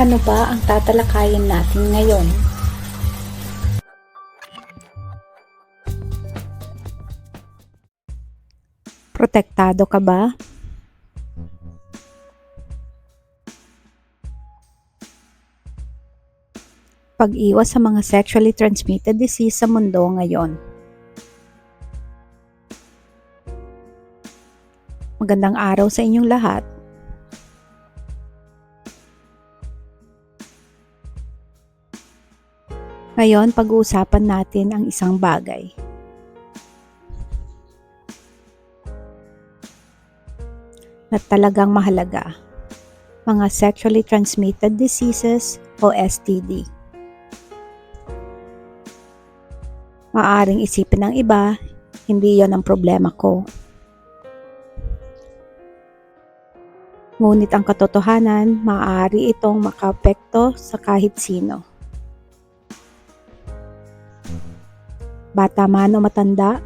Ano ba ang tatalakayin natin ngayon? Protektado ka ba? Pag-iwas sa mga sexually transmitted disease sa mundo ngayon. Magandang araw sa inyong lahat. Ngayon, pag-uusapan natin ang isang bagay. Na talagang mahalaga. Mga sexually transmitted diseases o STD. Maaring isipin ng iba, hindi yon ang problema ko. Ngunit ang katotohanan, maaari itong makapekto sa kahit sino. Bata man o matanda,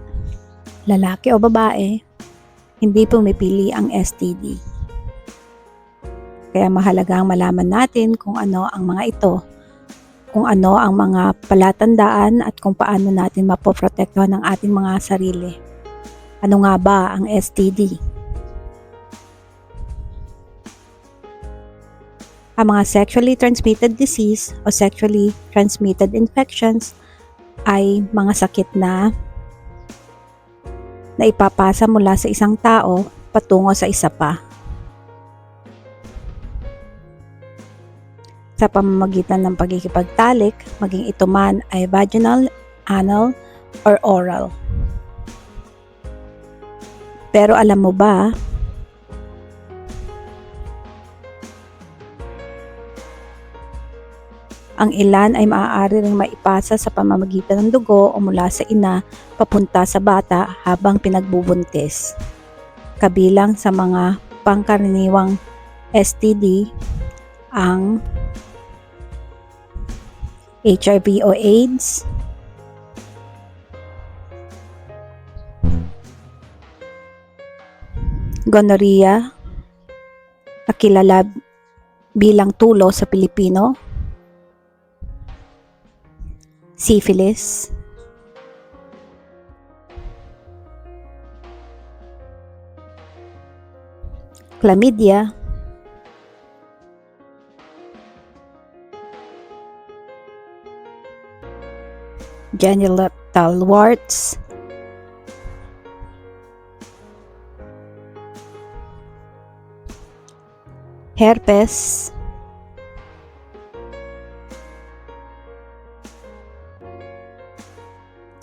lalaki o babae, hindi pumipili ang STD. Kaya mahalagang malaman natin kung ano ang mga ito, kung ano ang mga palatandaan at kung paano natin mapoprotektuhan ang ating mga sarili. Ano nga ba ang STD? Ang mga sexually transmitted disease o sexually transmitted infections ay mga sakit na na ipapasa mula sa isang tao patungo sa isa pa. Sa pamamagitan ng pagkikipagtalik, maging ito man ay vaginal, anal, or oral. Pero alam mo ba Ang ilan ay maaari ring maipasa sa pamamagitan ng dugo o mula sa ina papunta sa bata habang pinagbubuntis. Kabilang sa mga pangkaraniwang STD ang HIV o AIDS, gonorrhea, nakilala bilang tulo sa Pilipino, syphilis, chlamydia, genital warts, herpes,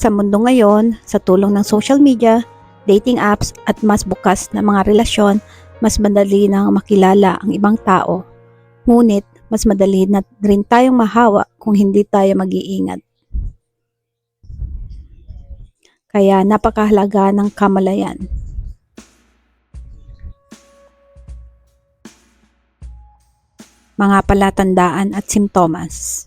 Sa mundo ngayon, sa tulong ng social media, dating apps at mas bukas na mga relasyon, mas madali nang makilala ang ibang tao. Ngunit, mas madali na rin tayong mahawa kung hindi tayo mag-iingat. Kaya napakahalaga ng kamalayan. Mga palatandaan at simptomas.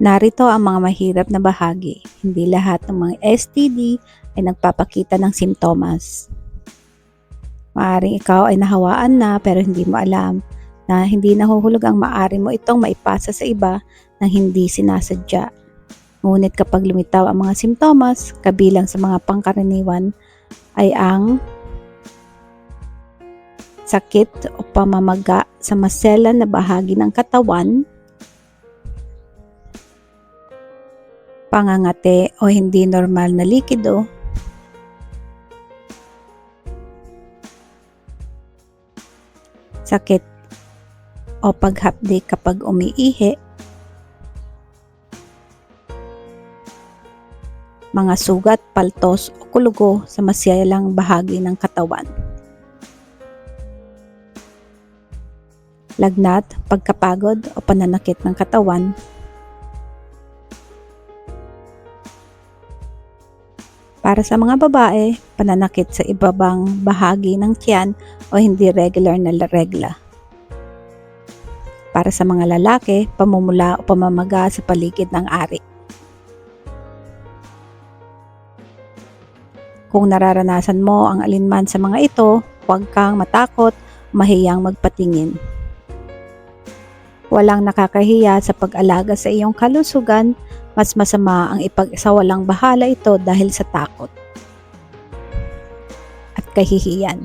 Narito ang mga mahirap na bahagi. Hindi lahat ng mga STD ay nagpapakita ng simptomas. Maaring ikaw ay nahawaan na pero hindi mo alam na hindi nahuhulog ang maari mo itong maipasa sa iba nang hindi sinasadya. Ngunit kapag lumitaw ang mga simptomas, kabilang sa mga pangkaraniwan ay ang sakit o pamamaga sa maselan na bahagi ng katawan, pangangate o hindi normal na likido, sakit o paghapdi kapag umiihi, mga sugat, paltos o kulugo sa masyalang bahagi ng katawan. Lagnat, pagkapagod o pananakit ng katawan Para sa mga babae, pananakit sa ibabang bahagi ng tiyan o hindi regular na regla. Para sa mga lalaki, pamumula o pamamaga sa paligid ng ari. Kung nararanasan mo ang alinman sa mga ito, huwag kang matakot, mahiyang magpatingin. Walang nakakahiya sa pag-alaga sa iyong kalusugan, mas masama ang ipag-isawalang bahala ito dahil sa takot at kahihiyan.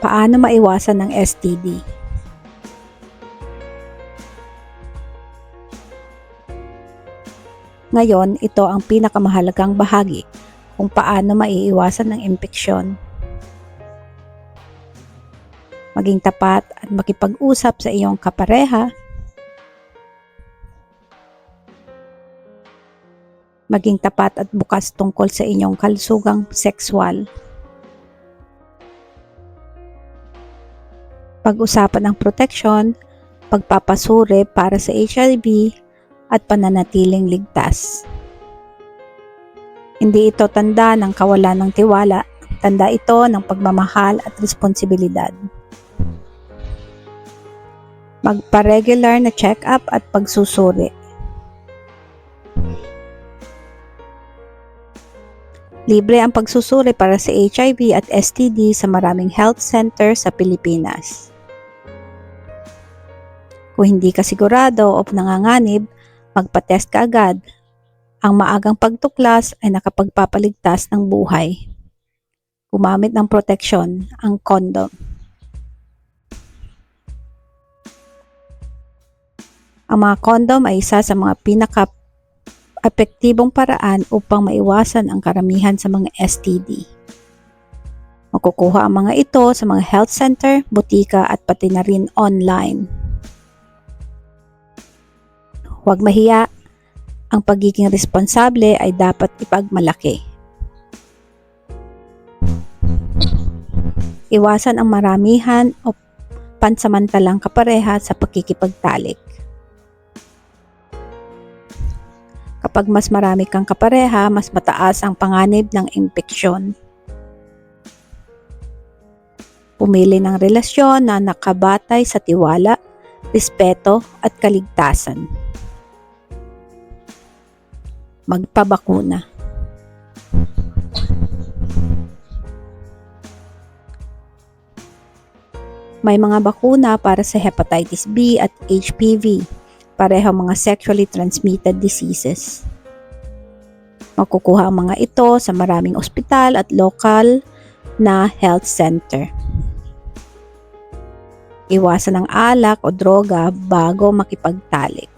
Paano maiwasan ng STD? Ngayon, ito ang pinakamahalagang bahagi kung paano maiiwasan ng impeksyon. Maging tapat at makipag-usap sa iyong kapareha. Maging tapat at bukas tungkol sa inyong kalusugang sexual. Pag-usapan ang proteksyon, pagpapasuri para sa HIV at pananatiling ligtas. Hindi ito tanda ng kawalan ng tiwala, tanda ito ng pagmamahal at responsibilidad. Magpa-regular na check-up at pagsusuri. Libre ang pagsusuri para sa HIV at STD sa maraming health center sa Pilipinas. Kung hindi ka sigurado o nanganganib, magpa-test ka agad. Ang maagang pagtuklas ay nakapagpapaligtas ng buhay. Gumamit ng proteksyon, ang kondom. Ang mga kondom ay isa sa mga pinaka epektibong paraan upang maiwasan ang karamihan sa mga STD. Makukuha ang mga ito sa mga health center, butika at pati na rin online. Huwag mahiya, ang pagiging responsable ay dapat ipagmalaki. Iwasan ang maramihan o pansamantalang kapareha sa pakikipagtalik. Kapag mas marami kang kapareha, mas mataas ang panganib ng impeksyon. Pumili ng relasyon na nakabatay sa tiwala, respeto at kaligtasan. Magpabakuna. May mga bakuna para sa hepatitis B at HPV pareho mga sexually transmitted diseases. Makukuha ang mga ito sa maraming ospital at lokal na health center. Iwasan ang alak o droga bago makipagtalik.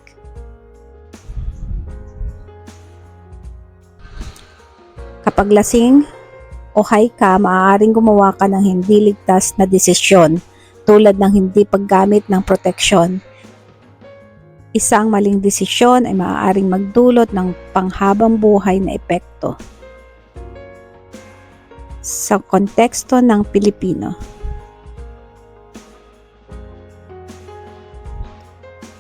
Kapag lasing o high ka, maaaring gumawa ka ng hindi ligtas na desisyon tulad ng hindi paggamit ng proteksyon Isang maling desisyon ay maaaring magdulot ng panghabang buhay na epekto. Sa konteksto ng Pilipino,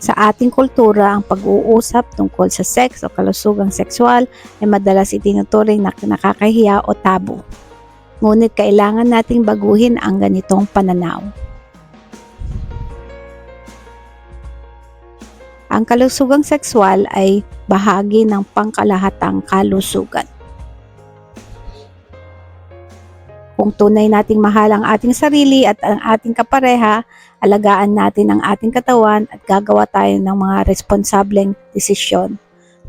Sa ating kultura, ang pag-uusap tungkol sa sex o kalusugang sexual ay madalas itinuturing na nakakahiya o tabu. Ngunit kailangan nating baguhin ang ganitong pananaw. Ang kalusugang sexual ay bahagi ng pangkalahatang kalusugan. Kung tunay nating mahal ang ating sarili at ang ating kapareha, alagaan natin ang ating katawan at gagawa tayo ng mga responsableng desisyon.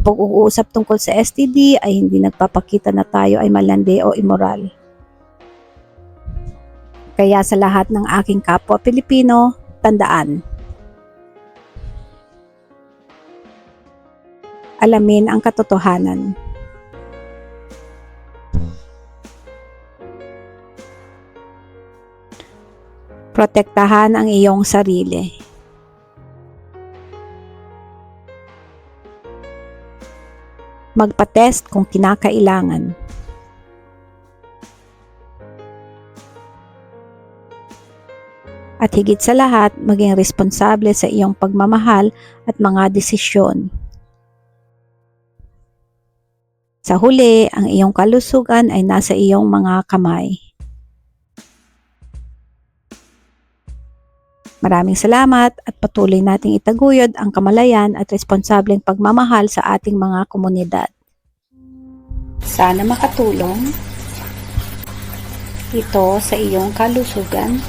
Pag-uusap tungkol sa STD ay hindi nagpapakita na tayo ay malandi o immoral. Kaya sa lahat ng aking kapwa Pilipino, tandaan, alamin ang katotohanan. Protektahan ang iyong sarili. Magpa-test kung kinakailangan. At higit sa lahat, maging responsable sa iyong pagmamahal at mga desisyon. Sa huli, ang iyong kalusugan ay nasa iyong mga kamay. Maraming salamat at patuloy nating itaguyod ang kamalayan at responsableng pagmamahal sa ating mga komunidad. Sana makatulong ito sa iyong kalusugan